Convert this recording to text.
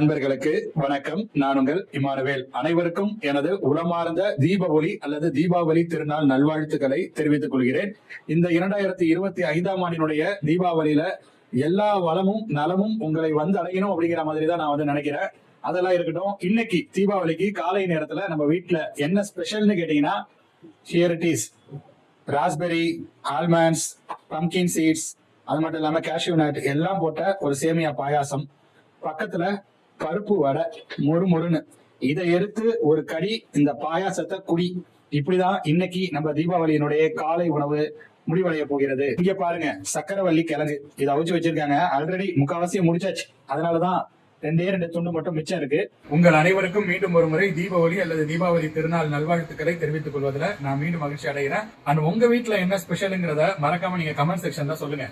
நண்பர்களுக்கு வணக்கம். நான் உங்கள் இமானுவேல். அனைவருக்கும் எனது உளமார்ந்த தீப ஒளி அல்லது தீபாவளி திருநாள் நல்வாழ்த்துக்களை தெரிவித்துக் கொள்கிறேன். இந்த இரண்டாயிரத்தி இருபத்தி ஐந்தாம் ஆண்டினுடைய தீபாவளியில எல்லா வளமும் நலமும் உங்களை வந்து அடையணும் அப்படிங்கிற மாதிரி தான் நான் வந்து நினைக்கிறேன். அதெல்லாம் இருக்கட்டும். இன்னைக்கு தீபாவளிக்கு காலை நேரத்துல நம்ம வீட்ல என்ன ஸ்பெஷல்னு கேட்டீங்கன்னா here it is raspberry almonds pumpkin seeds அது மட்டும் இல்லாம கேஷ்யூ நட் எல்லாம் போட்ட ஒரு சேமியா பாயாசம். பக்கத்துல பருப்பு வடை மொறு மொறுன்னு. இதை எடுத்து ஒரு கடி இந்த பாயாசத்தை குடி. இப்படிதான் இன்னைக்கு நம்ம தீபாவளியினுடைய காலை உணவு முடிவடைய போகிறது. இங்க பாருங்க சக்கரவள்ளி கிழங்கு. இதை அவிச்சு வச்சிருக்காங்க. ஆல்ரெடி முக்காவாசியம் முடிச்சாச்சு. அதனாலதான் ரெண்டே ரெண்டு துண்டு மட்டும் மிச்சம் இருக்கு. உங்கள் அனைவருக்கும் மீண்டும் ஒரு முறை தீபாவளி அல்லது தீபாவளி திருநாள் நல்வாழ்த்துக்களை தெரிவித்துக் கொள்வதில் நான் மீண்டும் மகிழ்ச்சி அடைகிறேன். அண்ட் உங்க வீட்டுல என்ன ஸ்பெஷலுங்கிறத மறக்காம நீங்க கமெண்ட் செக்ஷன்ல சொல்லுங்க.